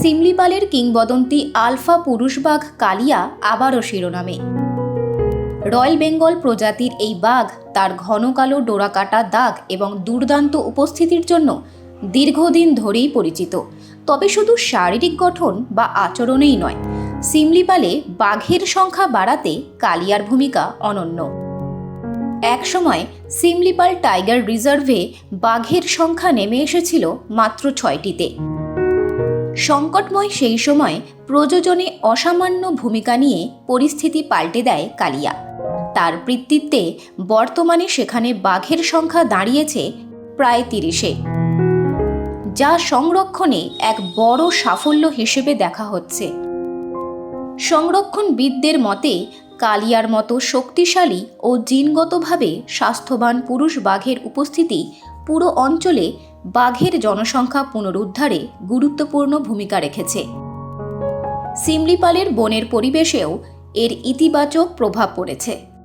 সিমলিপালের কিংবদন্তি আলফা পুরুষবাঘ কালিয়া আবারও শিরোনামে। রয়্যাল বেঙ্গল প্রজাতির এই বাঘ তার ঘন কালো ডোরাকাটা দাগ এবং দুর্দান্ত উপস্থিতির জন্য দীর্ঘদিন ধরেই পরিচিত। তবে শুধু শারীরিক গঠন বা আচরণেই নয়, সিমলিপালে বাঘের সংখ্যা বাড়াতে কালিয়ার ভূমিকা অনন্য। একসময় সিমলিপাল টাইগার রিজার্ভে বাঘের সংখ্যা নেমে এসেছিল মাত্র ছয়টিতে। সংকটময় সেই সময় প্রযোজনে অসামান্য ভূমিকা নিয়ে পরিস্থিতি পাল্টে দেয় কালিয়া। তার কৃতিত্বে বর্তমানে সেখানে বাঘের সংখ্যা দাঁড়িয়েছে প্রায় তিরিশে। যা সংরক্ষণে এক বড় সাফল্য হিসেবে দেখা হচ্ছে। সংরক্ষণবিদদের মতে, কালিয়ার মতো শক্তিশালী ও জিনগতভাবে স্বাস্থ্যবান পুরুষ বাঘের উপস্থিতি পুরো অঞ্চলে বাঘের জনসংখ্যা পুনরুদ্ধারে গুরুত্বপূর্ণ ভূমিকা রেখেছে। সিমলিপালের বনের পরিবেশেও এর ইতিবাচক প্রভাব পড়েছে।